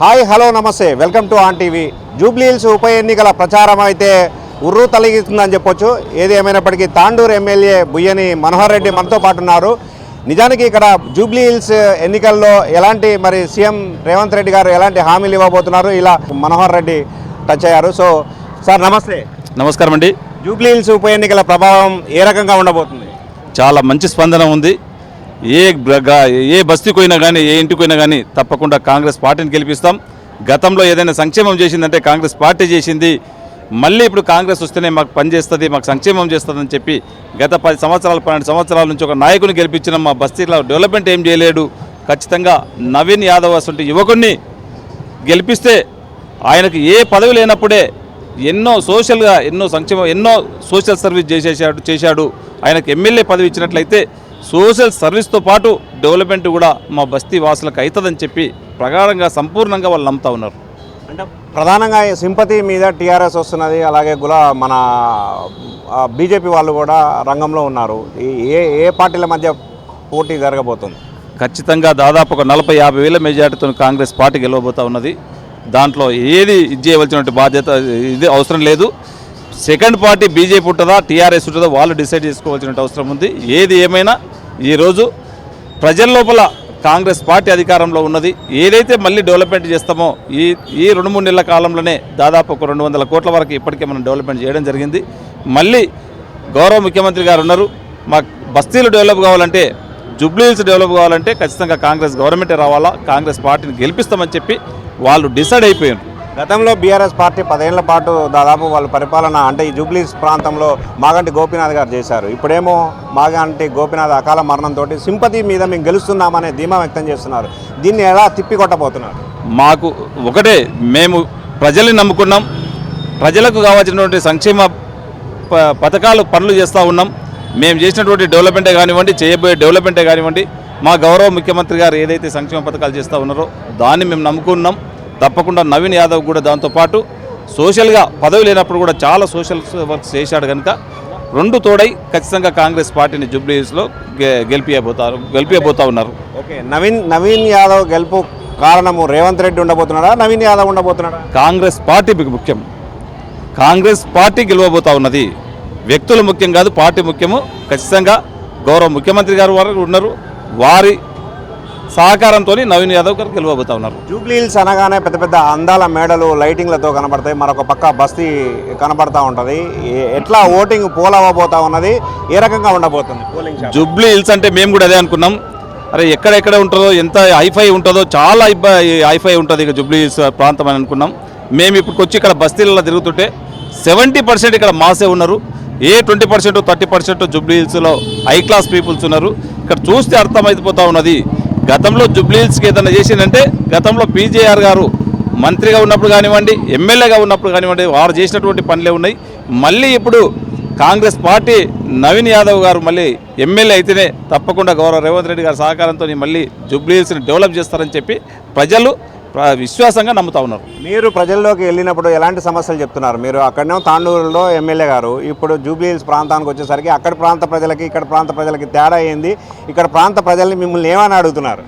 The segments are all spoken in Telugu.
హాయ్ హలో నమస్తే. Welcome to on TV. Jubilee Hills ఉప ఎన్నికల ప్రచారం అయితే ఉర్రు తొలగిస్తుందని చెప్పొచ్చు. ఏది ఏమైనప్పటికీ తాండూరు ఎమ్మెల్యే బుయ్యని మనోహర్ రెడ్డి మనతో పాటు ఉన్నారు. నిజానికి ఇక్కడ జూబ్లీహిల్స్ ఎన్నికల్లో ఎలాంటి మరి సీఎం రేవంత్ రెడ్డి గారు ఎలాంటి హామీలు ఇవ్వబోతున్నారు? ఇలా మనోహర్ రెడ్డి టచ్ అయ్యారు. సో సార్ నమస్తే. నమస్కారం అండి. జూబ్లీహిల్స్ ఉప ఎన్నికల ప్రభావం ఏ రకంగా ఉండబోతుంది? చాలా మంచి స్పందన ఉంది. ఏ ఏ బస్తీకి పోయినా కానీ ఏ ఇంటికి పోయినా కానీ తప్పకుండా కాంగ్రెస్ పార్టీని గెలిపిస్తాం. గతంలో ఏదైనా సంక్షేమం చేసిందంటే కాంగ్రెస్ పార్టీ చేసింది. మళ్ళీ ఇప్పుడు కాంగ్రెస్ వస్తేనే మాకు పనిచేస్తుంది మాకు సంక్షేమం చేస్తుందని చెప్పి గత పది సంవత్సరాలు పన్నెండు సంవత్సరాల నుంచి ఒక నాయకుని గెలిపించిన. మా బస్తీలో డెవలప్మెంట్ ఏం చేయలేడు. ఖచ్చితంగా నవీన్ యాదవ్ అసలు యువకుడిని గెలిపిస్తే ఆయనకు ఏ పదవి లేనప్పుడే ఎన్నో సోషల్గా ఎన్నో సంక్షేమ ఎన్నో సోషల్ సర్వీస్ చేసేసాడు చేశాడు. ఆయనకు ఎమ్మెల్యే పదవి ఇచ్చినట్లయితే సోషల్ సర్వీస్తో పాటు డెవలప్మెంట్ కూడా మా బస్తీ వాసులకు అవుతుందని చెప్పి ప్రగాఢంగా సంపూర్ణంగా వాళ్ళు నమ్ముతా ఉన్నారు. అంటే ప్రధానంగా సింపతి మీద టీఆర్ఎస్ వస్తున్నది అలాగే గులా మన బీజేపీ వాళ్ళు కూడా రంగంలో ఉన్నారు. ఏ ఏ పార్టీల మధ్య పోటీ జరగబోతుంది? ఖచ్చితంగా దాదాపు ఒక నలభై యాభై వేల మెజార్టీతో కాంగ్రెస్ పార్టీ గెలవబోతా ఉన్నది. దాంట్లో ఏది ఇది చేయవలసిన బాధ్యత ఇది అవసరం లేదు. సెకండ్ పార్టీ బీజేపీ ఉంటుందా టీఆర్ఎస్ ఉంటుందా వాళ్ళు డిసైడ్ చేసుకోవాల్సిన అవసరం ఉంది. ఏది ఏమైనా ఈరోజు ప్రజల లోపల కాంగ్రెస్ పార్టీ అధికారంలో ఉన్నది. ఏదైతే మళ్ళీ డెవలప్మెంట్ చేస్తామో ఈ ఈ రెండు మూడు నెలల కాలంలోనే దాదాపు ఒక రెండు వందల కోట్ల వరకు ఇప్పటికే మనం డెవలప్మెంట్ చేయడం జరిగింది. మళ్ళీ గౌరవ ముఖ్యమంత్రి గారు ఉన్నారు. మా బస్తీలు డెవలప్ కావాలంటే జుబ్లీహిల్స్ డెవలప్ కావాలంటే ఖచ్చితంగా కాంగ్రెస్ గవర్నమెంటే రావాలా కాంగ్రెస్ పార్టీని గెలిపిస్తామని చెప్పి వాళ్ళు డిసైడ్ అయిపోయారు. గతంలో బీఆర్ఎస్ పార్టీ పదేళ్ళ పాటు దాదాపు వాళ్ళు పరిపాలన అంటే ఈ జూబ్లీస్ ప్రాంతంలో మాగంటి గోపీనాథ్ గారు చేశారు. ఇప్పుడేమో మాగంటి గోపీనాథ్ అకాల మరణంతో సింపతి మీద మేము గెలుస్తున్నామనే ధీమా వ్యక్తం చేస్తున్నారు. దీన్ని ఎలా తిప్పికొట్టబోతున్నారు? మాకు ఒకటే మేము ప్రజల్ని నమ్ముకున్నాం. ప్రజలకు కావాల్సినటువంటి సంక్షేమ ప- పథకాలు పనులు చేస్తూ ఉన్నాం. మేము చేసినటువంటి డెవలప్మెంటే కానివ్వండి చేయబోయే డెవలప్మెంటే కానివ్వండి మా గౌరవ ముఖ్యమంత్రి గారు ఏదైతే సంక్షేమ పథకాలు చేస్తూ ఉన్నారో దాన్ని మేము నమ్ముకున్నాం. తప్పకుండా నవీన్ యాదవ్ కూడా దాంతోపాటు సోషల్గా పదవి లేనప్పుడు కూడా చాలా సోషల్ వర్క్స్ చేశాడు కనుక రెండు తోడై ఖచ్చితంగా కాంగ్రెస్ పార్టీని జూబ్లీస్లో గెలిపియబోతారు గెలిపియబోతా ఉన్నారు. ఓకే నవీన్ నవీన్ యాదవ్ గెలుపు కారణము రేవంత్ రెడ్డి ఉండబోతున్నాడా? నవీన్ యాదవ్ ఉండబోతున్నాడా? కాంగ్రెస్ పార్టీ ముఖ్యం. కాంగ్రెస్ పార్టీ గెలవబోతా ఉన్నది. వ్యక్తులు ముఖ్యం కాదు పార్టీ ముఖ్యము. ఖచ్చితంగా గౌరవ ముఖ్యమంత్రి గారు వారు ఉన్నారు. వారి సహకారంతో నవీన్ యాదవ్ గారు గెలవబోతా ఉన్నారు. జూబ్లీ హిల్స్ అనగానే పెద్ద పెద్ద అందాల మేడలు లైటింగ్లతో కనబడతాయి. మరొక పక్క బస్తీ కనబడతా ఉంటుంది. ఎట్లా ఓటింగ్ పోల్ అవ్వబోతా ఉన్నది ఏ రకంగా ఉండబోతుంది? పోలింగ్? జుబ్లీ హిల్స్ అంటే మేము కూడా అదే అనుకున్నాం. అరే ఎక్కడెక్కడ ఉంటుందో ఎంత హైఫై ఉంటుందో చాలా హైఫై ఉంటుంది ఇక జుబ్లీ హిల్స్ ప్రాంతం అని అనుకున్నాం. మేము ఇప్పుడు వచ్చి ఇక్కడ బస్తీలలో తిరుగుతుంటే సెవెంటీ పర్సెంట్ ఇక్కడ మాసే ఉన్నారు. ఏ twenty percent thirty percent Jubilee హిల్స్లో హై క్లాస్ పీపుల్స్ ఉన్నారు. ఇక్కడ చూస్తే అర్థమైపోతా ఉన్నది. గతంలో జుబ్లీహిల్స్కి ఏదైనా చేసిందంటే గతంలో పీజేఆర్ గారు మంత్రిగా ఉన్నప్పుడు కానివ్వండి ఎమ్మెల్యేగా ఉన్నప్పుడు కానివ్వండి వారు చేసినటువంటి పనులే ఉన్నాయి. మళ్ళీ ఇప్పుడు కాంగ్రెస్ పార్టీ నవీన్ యాదవ్ గారు మళ్ళీ ఎమ్మెల్యే అయితేనే తప్పకుండా గౌరవ రేవంత్ రెడ్డి గారి సహకారంతో మళ్ళీ జుబ్లీహిల్స్ని డెవలప్ చేస్తారని చెప్పి ప్రజలు విశ్వాసంగా నమ్ముతా ఉన్నారు. మీరు ప్రజల్లోకి వెళ్ళినప్పుడు ఎలాంటి సమస్యలు చెప్తున్నారు? మీరు అక్కడనే తాండూరులో ఎమ్మెల్యే గారు ఇప్పుడు జూబ్లీ హిల్స్ ప్రాంతానికి వచ్చేసరికి అక్కడ ప్రాంత ప్రజలకి ఇక్కడ ప్రాంత ప్రజలకి తేడా ఏంది? ఇక్కడ ప్రాంత ప్రజల్ని మిమ్మల్ని ఏమని అడుగుతున్నారు?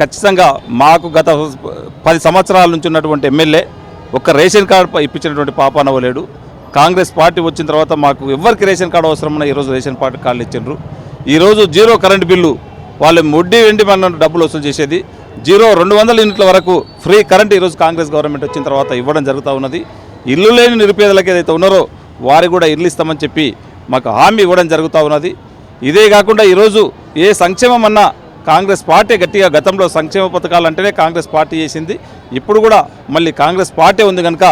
ఖచ్చితంగా మాకు గత పది సంవత్సరాల నుంచి ఉన్నటువంటి ఎమ్మెల్యే ఒక్క రేషన్ కార్డు ఇప్పించినటువంటి పాపాన లేడు కాంగ్రెస్ పార్టీ వచ్చిన తర్వాత మాకు ఎవరికి రేషన్ కార్డు అవసరమన్నా ఈరోజు రేషన్ కార్డు కార్డులు ఇచ్చిండ్రు ఈరోజు జీరో కరెంట్ బిల్లు వాళ్ళు ముడ్డి వెండి మన డబ్బులు వసూలు చేసేది. జీరో రెండు వందల యూనిట్ల వరకు ఫ్రీ కరెంట్ ఈరోజు కాంగ్రెస్ గవర్నమెంట్ వచ్చిన తర్వాత ఇవ్వడం జరుగుతూ ఉన్నది. ఇల్లు లేని నిరుపేదలకు ఏదైతే ఉన్నారో వారికి కూడా ఇల్లు ఇస్తామని చెప్పి మాకు హామీ ఇవ్వడం జరుగుతూ ఉన్నది. ఇదే కాకుండా ఈరోజు ఏ సంక్షేమం అన్నా కాంగ్రెస్ పార్టీ గట్టిగా గతంలో సంక్షేమ పథకాలు అంటేనే కాంగ్రెస్ పార్టీ చేసింది. ఇప్పుడు కూడా మళ్ళీ కాంగ్రెస్ పార్టీ ఉంది కనుక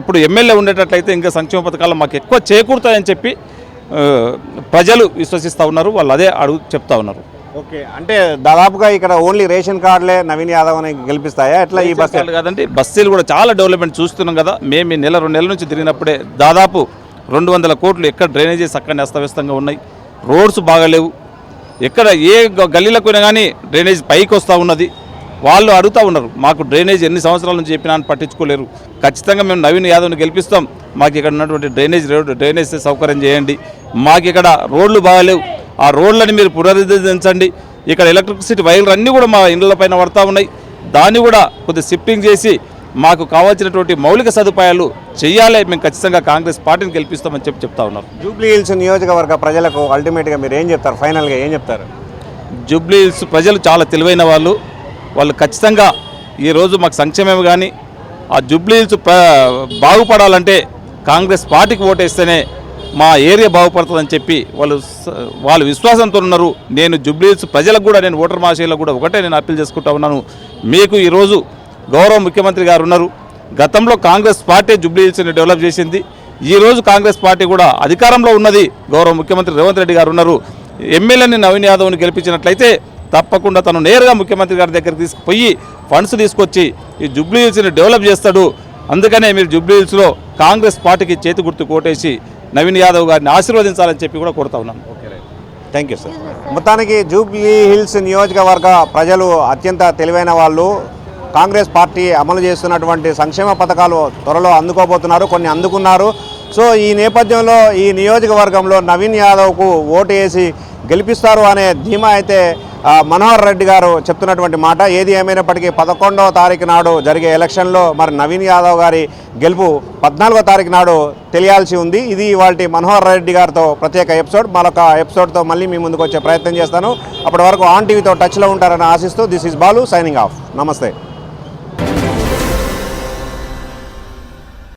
ఇప్పుడు ఎమ్మెల్యే ఉండేటట్లయితే ఇంకా సంక్షేమ పథకాలు మాకు ఎక్కువ చేకూరుతాయని చెప్పి ప్రజలు విశ్వసిస్తూ ఉన్నారు. వాళ్ళు అదే అడుగు చెప్తా ఉన్నారు. ఓకే అంటే దాదాపుగా ఇక్కడ ఓన్లీ రేషన్ కార్డులే నవీన్ యాదవ్ అని గెలిపిస్తాయా? ఎట్లా ఈ బస్ బస్సులు కాదండి బస్సులు కూడా చాలా డెవలప్మెంట్ చూస్తున్నాం కదా. మేము ఈ నెల రెండు నెలల నుంచి తిరిగినప్పుడే దాదాపు రెండు వందల కోట్లు ఎక్కడ డ్రైనేజెస్ అక్కడ అస్తవ్యస్తంగా ఉన్నాయి. రోడ్స్ బాగాలేవు ఎక్కడ ఏ గల్లీలకు పోయినా కానీ డ్రైనేజ్ పైకి వస్తూ ఉన్నది. వాళ్ళు అడుగుతూ ఉన్నారు మాకు డ్రైనేజ్ ఎన్ని సంవత్సరాల నుంచి చెప్పినా అని పట్టించుకోలేరు. ఖచ్చితంగా మేము నవీన్ యాదవ్ని గెలిపిస్తాం. మాకు ఇక్కడ ఉన్నటువంటి డ్రైనేజ్ రోడ్ డ్రైనేజ్ సౌకర్యం చేయండి. మాకు ఇక్కడ రోడ్లు బాగాలేవు ఆ రోడ్లని మీరు పునరుద్ధరించండి. ఇక్కడ ఎలక్ట్రిసిటీ వైర్లు అన్నీ కూడా మా ఇళ్ళ పైన పడతా ఉన్నాయి. దాన్ని కూడా కొద్దిగా షిఫ్టింగ్ చేసి మాకు కావాల్సినటువంటి మౌలిక సదుపాయాలు చేయాలి. మేము ఖచ్చితంగా కాంగ్రెస్ పార్టీని గెలిపిస్తామని చెప్పి చెప్తా ఉన్నారు. జూబ్లీ హిల్స్ నియోజకవర్గ ప్రజలకు అల్టిమేట్గా మీరు ఏం చెప్తారు? ఫైనల్గా ఏం చెప్తారు? జూబ్లీ హిల్స్ ప్రజలు చాలా తెలివైన వాళ్ళు. వాళ్ళు ఖచ్చితంగా ఈరోజు మాకు సంక్షేమం కానీ ఆ జూబ్లీ హిల్స్ బాగుపడాలంటే కాంగ్రెస్ పార్టీకి ఓటేస్తేనే మా ఏరియా బాగుపడుతుందని చెప్పి వాళ్ళు వాళ్ళు విశ్వాసంతో ఉన్నారు. నేను జూబ్లీ ప్రజలకు కూడా నేను ఓటర్ మహాశయులకు కూడా ఒకటే నేను అప్పీల్ చేసుకుంటా ఉన్నాను. మీకు ఈరోజు గౌరవ ముఖ్యమంత్రి గారు ఉన్నారు. గతంలో కాంగ్రెస్ పార్టీ జూబ్లీహిల్స్ని డెవలప్ చేసింది. ఈరోజు కాంగ్రెస్ పార్టీ కూడా అధికారంలో ఉన్నది గౌరవ ముఖ్యమంత్రి రేవంత్ రెడ్డి గారు ఉన్నారు. ఎమ్మెల్యేని నవీన్ యాదవ్ని గెలిపించినట్లయితే తప్పకుండా తను నేరుగా ముఖ్యమంత్రి గారి దగ్గరికి తీసుకుపోయి ఫండ్స్ తీసుకొచ్చి ఈ జూబ్లీహిల్స్ని డెవలప్ చేస్తాడు. అందుకనే మీరు జూబ్లీహిల్స్లో కాంగ్రెస్ పార్టీకి చేతి గుర్తు కోటేసి నవీన్ యాదవ్ గారిని ఆశీర్వదించాలని చెప్పి కూడా కోరుతా ఉన్నాను థ్యాంక్ యూ సార్ మొత్తానికి జూబ్లీ హిల్స్ నియోజకవర్గ ప్రజలు అత్యంత తెలివైన వాళ్ళు. కాంగ్రెస్ పార్టీ అమలు చేస్తున్నటువంటి సంక్షేమ పథకాలు త్వరలో అందుకోబోతున్నారు కొన్ని అందుకున్నారు. సో ఈ నేపథ్యంలో ఈ నియోజకవర్గంలో నవీన్ యాదవ్కు ఓటు వేసి గెలిపిస్తారు అనే ధీమా అయితే మనోహర్ రెడ్డి గారు చెప్తున్నటువంటి మాట. ఏది ఏమైనప్పటికీ పదకొండవ తారీఖు నాడు జరిగే ఎలక్షన్లో మరి నవీన్ యాదవ్ గారి గెలుపు పద్నాలుగో తారీఖు నాడు తెలియాల్సి ఉంది. ఇది వాళ్ళ మనోహర్ రెడ్డి గారితో ప్రత్యేక ఎపిసోడ్. మరొక ఎపిసోడ్తో మళ్ళీ మీ ముందుకు వచ్చే ప్రయత్నం చేస్తాను. అప్పటి వరకు ఆన్ టీవీతో టచ్లో ఉంటారని ఆశిస్తూ this is Balu signing off. నమస్తే.